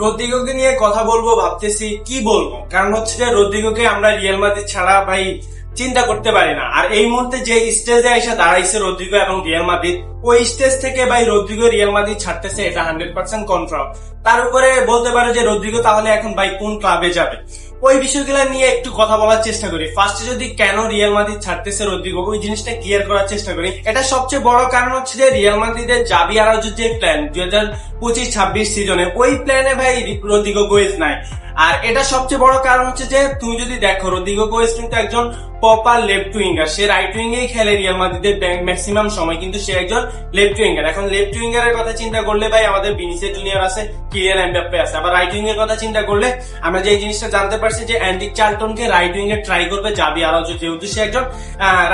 রদ্রিগোকে নিয়ে কথা বলব, ভাবতেছি কি বলব? কারণ হচ্ছে যে রদ্রিগোকে আমরা রিয়াল মাদ্রিদ ছাড়া ভাই চিন্তা করতে পারি না। আর এই মুহূর্তে যে স্টেজে এসে দাঁড়াইছে রদ্রিগো এবং রিয়াল মাদ্রিদ, ওই স্টেজ থেকে ভাই রদ্রিগো রিয়াল মাদ্রিদ ছাড়তেছে, এটা হান্ড্রেড পার্সেন্ট কনফার্ম তার উপরে বলতে পারে যে রদ্রিগো তাহলে এখন ভাই কোন ক্লাবে যাবে? ওই বিষয়গুলো নিয়ে একটু কথা বলার চেষ্টা করি। ফার্স্টে যদি কেন রিয়াল মাদ্রিদ ছাড়তেছে রদ্রিগো? ওই জিনিসটা ক্লিয়ার করার চেষ্টা করি। এটা সবচেয়ে বড় কারণ হচ্ছে যে রিয়াল মাদ্রিদের জাবি আরাজুর যে প্ল্যান দুই হাজার পঁচিশ ছাব্বিশ সিজনে ওই প্ল্যানে ভাই রদ্রিগো গোয়েজ নাই। আর এটা সবচেয়ে বড় কারণ হচ্ছে যে, তুমি যদি দেখো, রদ্রিগো গোয়েজ কিন্তু একজন প্রপার লেফট উইঙ্গার সে রাইট উইঙ্গেই খেলে রিয়াল মাদ্রিদের ম্যাক্সিমাম সময়, কিন্তু সে একজন লেফট উইঙ্গার এখন লেফট উইঙ্গারের কথা চিন্তা করলে ভাই আমাদের বিনিসে জুনিয়র আছে কিলিয়ান এমবাপ্পে আছে। আবার রাইট উইং এর কথা চিন্তা করলে আমরা যে জিনিসটা জানতে পারছি যে অ্যান্ডি চার্লটনকে রাইট উইং এ ট্রাই করবে জাবি আরাজো যেহেতু সে একজন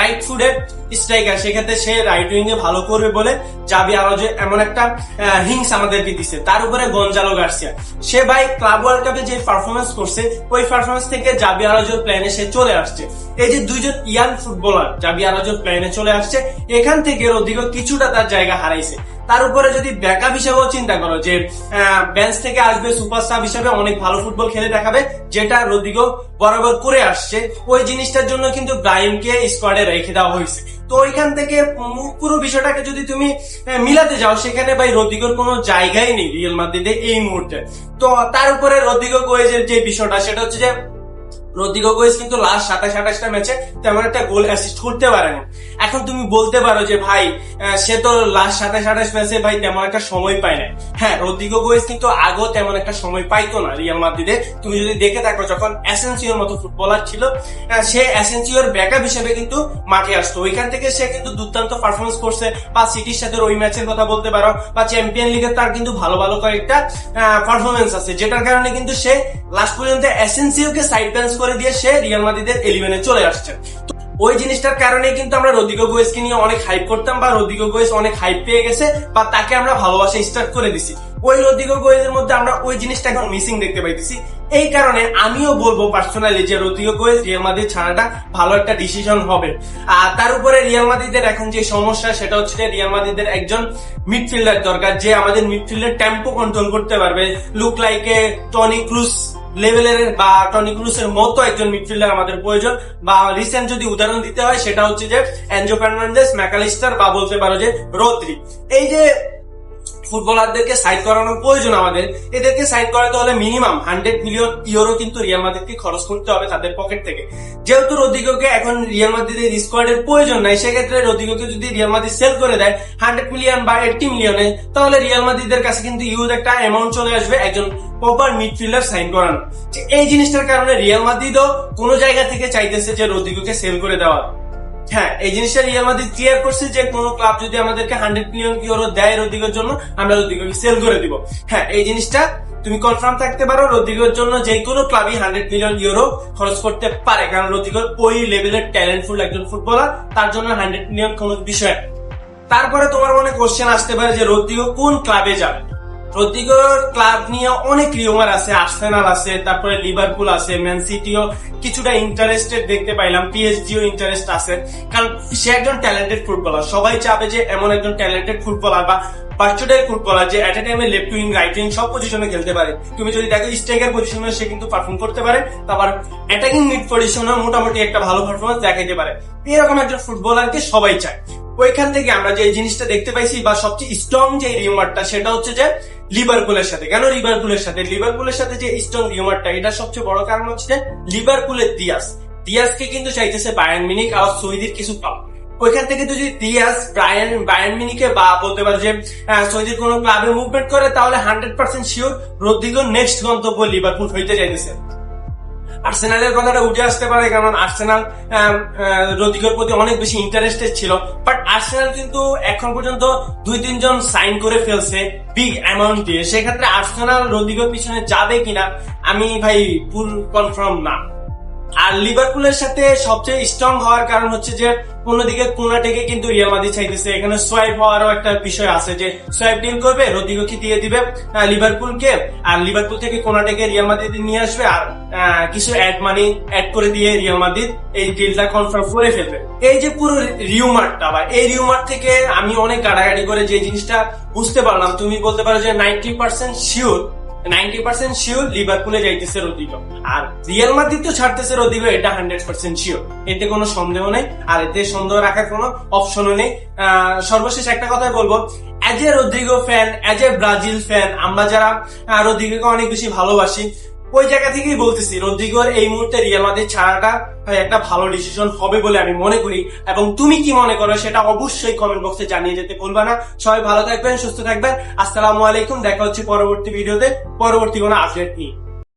রাইট ফুডের স্ট্রাইকার সেক্ষেত্রে সে রাইট উইং এ ভালো করবে বলে জাবি আরাজো এমন একটা হিংস আমাদেরকে দিছে। তার উপরে গঞ্জালো গার্সিয়া। সে ভাই ক্লাব ওয়ার্ল্ড কাপে যে পারফরমেন্স করছে, ওই পারফরমেন্স থেকে জাবি আরাজোর প্ল্যানে সে চলে আসছে। এই যে দুইজন ইয়াং ফুটবলার জাবি আরাজোর প্ল্যানে চলে আসছে। এখান থেকে রদিগো কিছুটা তার জায়গা হারাইছে। তার উপরে যদি ব্যাকআপ হিসেবেও চিন্তা করো যে বেঞ্চ থেকে আসবে সুপারস্টার হিসেবে অনেক ভালো ফুটবল খেলে দেখাবে, যেটা রদিগো বরাবর করে আসছে, ওই জিনিসটার জন্য কিন্তু ব্রাইমকে স্কোয়াডে রেখে দেওয়া হয়েছে। তো ওইখান থেকে পুরো বিষয়টাকে যদি তুমি মিলাতে যাও, সেখানে ভাই রদিগোর কোনো জায়গাই নেই রিয়েল মাদ্রিদে এই মুহূর্তে। তো তার উপরে রদিগো গোয়েজের যে বিষয়টা, সেটা হচ্ছে যে রদিগো গোয়েজ কিন্তু লাস্ট সাতাশ, আঠাশটা ম্যাচে তেমন একটা গোল অ্যাসিস্ট করতে পারেনি। এখন তুমি বলতে পারো যে, ভাই সে তো লাস্ট সাতাশ, আঠাশ ম্যাচে ভাই তেমন একটা সময় পায় না হ্যাঁ রদিগো গোয়েজ কিন্তু আগেও তেমন একটা সময় পাইতো না রিয়াল মাদ্রিদে তুমি যদি দেখে থাকো, যখন অ্যাসেন্সিওর মতো ফুটবলার ছিল সে অ্যাসেন্সিওর ব্যাকআপ হিসেবে কিন্তু মাঠে আসতো। ওইখান থেকে সে কিন্তু দুর্দান্ত পারফরমেন্স করছে। বা সিটির সাথে ওই ম্যাচের কথা বলতে পারো, বা চ্যাম্পিয়ন লিগে তার কিন্তু ভালো ভালো কয়েকটা পারফরমেন্স আছে, যেটার কারণে কিন্তু সে লাস্ট পর্যন্ত অ্যাসেন্সিওকে সাইড ব্যালেন্স করে দিয়ে সে রিয়াল মাদ্রিদের এলিভেনে চলে আসছে। ওই জিনিসটার কারণে কিন্তু আমরা রদিগো গোয়েসকে নিয়ে অনেক হাইপ করতাম বা রদিগো গোয়েস অনেক হাইপ পেয়ে গেছে বা তাকে আমরা ভালোবাসা স্টার্ট করে দিছি। ওই রদিগো গোয়েসের মধ্যে আমরা ওই জিনিসটা এখন মিসিং দেখতে পাইতেছি। এই কারণে আমিও বলব পার্সোনালি যে রদিগো গোয়েস রিয়াল মাদ্রিদ ছাড়াটা ভালো একটা ডিসিশন হবে। আর তার উপরে রিয়াল মাদ্রিদের এখন যে সমস্যা, সেটা হচ্ছে রিয়াল মাদ্রিদের একজন মিডফিল্ডার দরকার, যে আমাদের মিডফিল্ডের টেম্পো কন্ট্রোল করতে পারবে। লুক লাইকে টনি ক্রুস লেভেলের বা টনি ক্রুসের মতো একজন মিডফিল্ডার আমাদের প্রয়োজন। বা রিসেন্ট যদি উদাহরণ দিতে হয়, সেটা হচ্ছে যে এনজো ফার্নান্ডেস ম্যাকালিস্টার বা বলতে পারো যে রোদ্রি। এই যে ফুটবলারদেরকে সাইড করানোর প্রয়োজন আমাদের। এদেরকে সাইড করাতে হলে মিনিমাম হান্ড্রেড মিলিয়ন ইউরো কিন্তু রিয়াল মাদ্রিদকে খরচ করতে হবে তাদের পকেট থেকে। যেহেতু রদিগোকে এখন রিয়াল মাদ্রিদের স্কোয়াডের প্রয়োজন নাই, সেক্ষেত্রে রদিগোকে যদি রিয়াল মাদ্রিদ সেল করে দেয় হান্ড্রেড মিলিয়ন বা মিলিয়নে তাহলে রিয়াল মাদ্রিদের কাছে কিন্তু ইউজ একটা অ্যামাউন্ট চলে আসবে একজন প্রপার মিডফিল্ডার সাইন করানো। এই জিনিসটার কারণে রিয়াল মাদ্রিদও কোনো জায়গা থেকে চাইতেছে যে রদিগোকে সেল করে দেওয়া। হ্যাঁ এই জিনিসটা রিয়াল মাদ্রিদ ক্লিয়ার করছে যে কোন ক্লাব যদি আমাদেরকে হান্ড্রেড মিলিয়ন ইউরো দেয় রদিগের জন্য, আমরা রদিগোকে সেল করে দিব। হ্যাঁ এই জিনিসটা তুমি কনফার্ম থাকতে পারো রদিগোর জন্য যে কোনো ক্লাবই হান্ড্রেড মিলিয়ন ইউরো খরচ করতে পারে। কারণ রদিগোর ওই লেভেলের ট্যালেন্টফুল একজন ফুটবলার তার জন্য হান্ড্রেড মিলিয়ন কোনো বিষয় তারপরে তোমার মনে কোশ্চেন আসতে পারে যে রদিগো কোন ক্লাবে যাবে? রদিগোর ক্লাব নিয়ে অনেক রিউমার আছে আর্সেনাল আছে, তারপরে লিভারপুল আছে কিছুটা ইন্টারেস্টেড দেখতে পাইলাম পিএসজিও ইন্টারেস্ট আছে। কারণ সে একজন ট্যালেন্টেড ফুটবলার সবাই চাবে যে এমন একজন ট্যালেন্টেড ফুটবলার বা ভার্চুয়াল ফুটবলার যে এ টাইমে লেফট উইং রাইট উইং সব পজিশনে খেলতে পারে। তুমি যদি দেখো স্ট্রাইকার পজিশনে সে কিন্তু পারফর্ম করতে পারে তারপর অ্যাটাকিং মিড পজিশনে মোটামুটি একটা ভালো পারফরমেন্স দেখাইতে পারে। এরকম একজন ফুটবলারকে সবাই চায়। ওইখান থেকে আমরা যে জিনিসটা দেখতে পাইছি বা সবচেয়ে স্ট্রং যে রিউমারটা সেটা হচ্ছে যে লিভারপুলের সাথে। কেন লিভারপুলের সাথে? লিভারপুলের সাথে যে স্ট্রং রিউমারটা এটা সবচেয়ে বড় কারণ হচ্ছে লিভারপুলের দিয়াস দিয়াসকে কিন্তু চাইতেছে বায়ান মিনিক আর সৌদির কিছু ক্লাব ওইখান থেকে যদি দিয়াস ব্রায়ান বায়ান মিনিকে বা বলতে পারো যে সৌদির কোনো ক্লাবে মুভমেন্ট করে, তাহলে hundred percent sure Rodrygo next গন্তব্য লিভারপুল হইতে চাইতেছে। আর্সেনালের কথাটা উঠে আসতে পারে, কারণ আর্সেনাল রতিকর প্রতি অনেক বেশি ইন্টারেস্টেড ছিল। বাট আর্সেনাল কিন্তু এখন পর্যন্ত দুই, তিনজন সাইন করে ফেলছে বিগ অ্যামাউন্ট দিয়ে। সেক্ষেত্রে আর্সেনাল রতিকর পিছনে যাবে কিনা, আমি ভাই ফুল কনফার্ম না। আর লিভারপুলের সাথে সবচেয়ে স্ট্রং হওয়ার কারণ হচ্ছে যে, অন্যদিকে কোনাটেকে কিন্তু রিয়াল মাদ্রিদ চাইতেছে। এখানে সোয়াইপ হওয়ারও একটা বিষয় আছে যে সোয়াইপ ডিল করবে রদিগোকে দিয়ে দিবে লিভারপুলকে আর লিভারপুল থেকে কোনাটেকে রিয়াল মাদ্রিদ নিয়ে আসবে, আর কিছু অ্যাড মানি অ্যাড করে দিয়ে রিয়াল মাদ্রিদ এই ডিলটা কনফার্ম করে ফেলবে। এই যে পুরো রিউমারটা বা এই রিউমার থেকে আমি অনেক গাড়াগাড়ি করে যে জিনিসটা বুঝতে পারলাম, তুমি বলতে পারো যে ninety percent sure ninety percent sure লিভারপুলে যাইতেছে রদিগো। আর রিয়াল মাদ্রিদ তো ছাড়তেছে রদিগো, এটা হান্ড্রেড পার্সেন্ট শিওর। এতে কোনো সন্দেহ নেই, আর এতে সন্দেহ রাখার কোনো অপশনও নেই। সর্বশেষ একটা কথাই বলব as a Rodrygo fan as a Brazil fan আমরা যারা রদ্রিগোকে অনেক বেশি ভালোবাসি ওই জায়গা থেকেই বলতেছি রদ্রিগোর এই মুহূর্তে রিয়াল মাদ্রিদ ছাড়াটা একটা ভালো ডিসিশন হবে বলে আমি মনে করি। এবং তুমি কি মনে করো সেটা অবশ্যই কমেন্ট বক্সে জানিয়ে যেতে ভুলবা না। সবাই ভালো থাকবেন, সুস্থ থাকবেন। আসসালামু আলাইকুম, দেখা হচ্ছে পরবর্তী ভিডিওতে পরবর্তী কোনো আপডেট নিয়ে